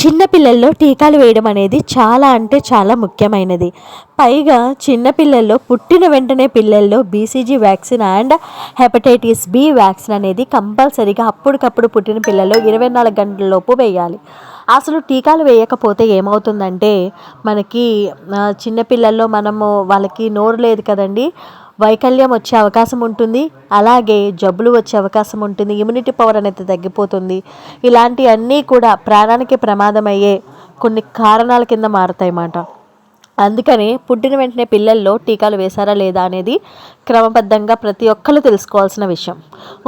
చిన్నపిల్లల్లో టీకాలు వేయడం అనేది చాలా అంటే చాలా ముఖ్యమైనది. పైగా చిన్నపిల్లల్లో పుట్టిన వెంటనే పిల్లల్లో BCG vaccine and hepatitis B vaccine అనేది కంపల్సరీగా అప్పటికప్పుడు పుట్టిన పిల్లల్లో ఇరవై నాలుగు గంటల లోపు వేయాలి. అసలు టీకాలు వేయకపోతే ఏమవుతుందంటే మనకి చిన్నపిల్లల్లో మనము వాళ్ళకి నోరు లేదు కదండి వైకల్యం వచ్చే అవకాశం ఉంటుంది. అలాగే జబ్బులు వచ్చే అవకాశం ఉంటుంది. ఇమ్యూనిటీ పవర్ అనేది తగ్గిపోతుంది. ఇలాంటివన్నీ కూడా ప్రాణానికి ప్రమాదమయ్యే కొన్ని కారణాల కింద మారుతాయి అన్నమాట. అందుకని పుట్టిన వెంటనే పిల్లల్లో టీకాలు వేశారా లేదా అనేది క్రమబద్ధంగా ప్రతి ఒక్కరు తెలుసుకోవాల్సిన విషయం.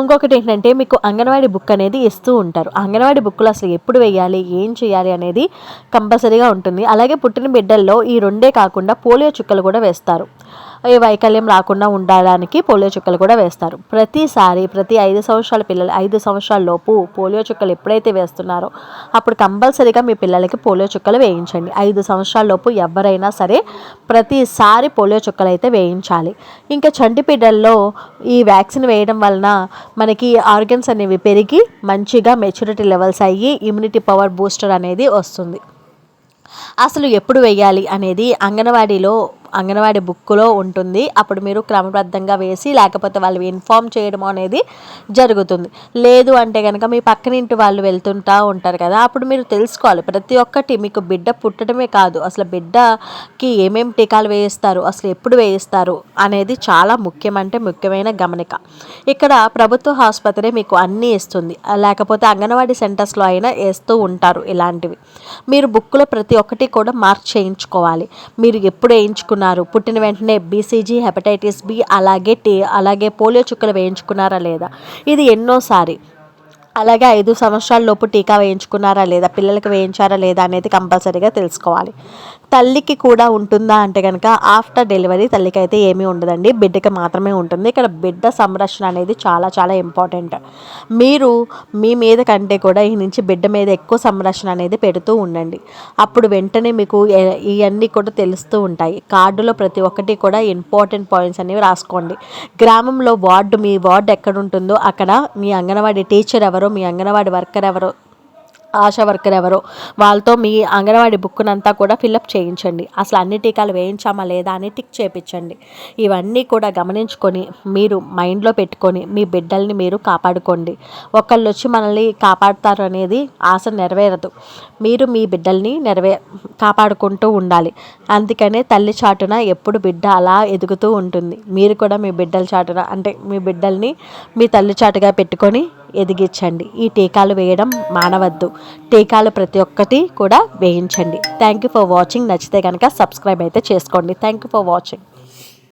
ఇంకొకటి ఏంటంటే మీకు అంగన్వాడీ బుక్ అనేది ఇస్తూ ఉంటారు. అంగన్వాడీ బుక్లు అసలు ఎప్పుడు వేయాలి? ఏం చేయాలి? అనేది కంపల్సరీగా ఉంటుంది. అలాగే పుట్టిన బిడ్డల్లో ఈ రెండే కాకుండా పోలియో చుక్కలు కూడా వేస్తారు. ఈ వైకల్యం రాకుండా ఉండడానికి పోలియో చుక్కలు కూడా వేస్తారు. ప్రతిసారి ప్రతి ఐదు సంవత్సరాల పిల్లలు ఐదు సంవత్సరాల లోపు పోలియో చుక్కలు ఎప్పుడైతే వేస్తున్నారో అప్పుడు కంపల్సరీగా మీ పిల్లలకి పోలియో చుక్కలు వేయించండి. ఐదు సంవత్సరాల లోపు ఎవరైనా సరే ప్రతిసారి పోలియో చుక్కలు అయితే వేయించాలి. ఇంకా చంటి బిడ్డల్లో ఈ వ్యాక్సిన్ వేయడం వలన మనకి ఆర్గన్స్ అనేవి పెరిగి మంచిగా మెచ్యూరిటీ లెవెల్స్ అయ్యి ఇమ్యూనిటీ పవర్ బూస్టర్ అనేది వస్తుంది. అసలు ఎప్పుడు వేయాలి అనేది అంగన్వాడీలో అంగన్వాడీ బుక్లో ఉంటుంది. అప్పుడు మీరు క్రమబద్ధంగా వేసి లేకపోతే వాళ్ళు ఇన్ఫామ్ చేయడం అనేది జరుగుతుంది. లేదు అంటే కనుక మీ పక్కనింటి వాళ్ళు వెళ్తుంటా ఉంటారు కదా అప్పుడు మీరు తెలుసుకోవాలి. ప్రతి ఒక్కటి మీకు బిడ్డ పుట్టడమే కాదు. అసలు బిడ్డకి ఏమేం టీకాలు వేయిస్తారు అసలు ఎప్పుడు వేయిస్తారు అనేది చాలా ముఖ్యం అంటే ముఖ్యమైన గమనిక. ఇక్కడ ప్రభుత్వ ఆసుపత్రి మీకు అన్నీ ఇస్తుంది. లేకపోతే అంగన్వాడీ సెంటర్స్లో అయినా వేస్తూ ఉంటారు ఇలాంటివి. మీరు బుక్లో ప్రతి ఒక్కటి కూడా మార్క్ చేయించుకోవాలి. మీరు ఎప్పుడు వేయించుకున్నారు పుట్టిన వెంటనే బీసీజీ హెపటైటిస్ బి అలాగే టీ అలాగే పోలియో చుక్కలు వేయించుకున్నారా లేదా? ఇది ఎన్నోసారి. అలాగే ఐదు సంవత్సరాల లోపు టీకా వేయించుకున్నారా లేదా పిల్లలకి వేయించారా లేదా అనేది కంపల్సరీగా తెలుసుకోవాలి. తల్లికి కూడా ఉంటుందా అంటే కనుక ఆఫ్టర్ డెలివరీ తల్లికి అయితే ఏమీ ఉండదండి. బిడ్డకి మాత్రమే ఉంటుంది. ఇక్కడ బిడ్డ సంరక్షణ అనేది చాలా చాలా ఇంపార్టెంట్. మీరు మీ మీద కంటే కూడా ఈ నుంచి బిడ్డ మీద ఎక్కువ సంరక్షణ అనేది పెడుతూ ఉండండి. అప్పుడు వెంటనే మీకు ఇవన్నీ కూడా తెలుస్తూ ఉంటాయి. కార్డులో ప్రతి ఒక్కటి కూడా ఇంపార్టెంట్ పాయింట్స్ అనేవి రాసుకోండి. గ్రామంలో వార్డు మీ వార్డు ఎక్కడ ఉంటుందో అక్కడ మీ అంగన్వాడీ టీచర్ ఎవరు మీ అంగన్వాడీ వర్కర్ ఎవరో ఆశా వర్కర్ ఎవరో వాళ్ళతో మీ అంగన్వాడీ బుక్నంతా కూడా ఫిల్అప్ చేయించండి. అసలు అన్ని టీకాలు వేయించామా లేదా అని టిక్ చేయించండి ఇవన్నీ కూడా గమనించుకొని మీరు మైండ్లో పెట్టుకొని మీ బిడ్డల్ని మీరు కాపాడుకోండి. ఒకళ్ళు వచ్చి మనల్ని కాపాడుతారు అనేది ఆశ నెరవేరదు. మీరు మీ బిడ్డల్ని నెరవే కాపాడుకుంటూ ఉండాలి. అందుకనే తల్లి చాటున ఎప్పుడు బిడ్డ అలా ఎదుగుతూ ఉంటుంది. మీరు కూడా మీ బిడ్డల చాటున అంటే మీ బిడ్డల్ని మీ తల్లి చాటుగా పెట్టుకొని ఎదిగించండి. ఈ టీకాలు వేయడం మానవద్దు. టీకాలు ప్రతి ఒక్కటి కూడా వేయించండి. థ్యాంక్ యూ ఫర్ వాచింగ్ నచ్చితే కనుక సబ్స్క్రైబ్ అయితే చేసుకోండి. Thank you for watching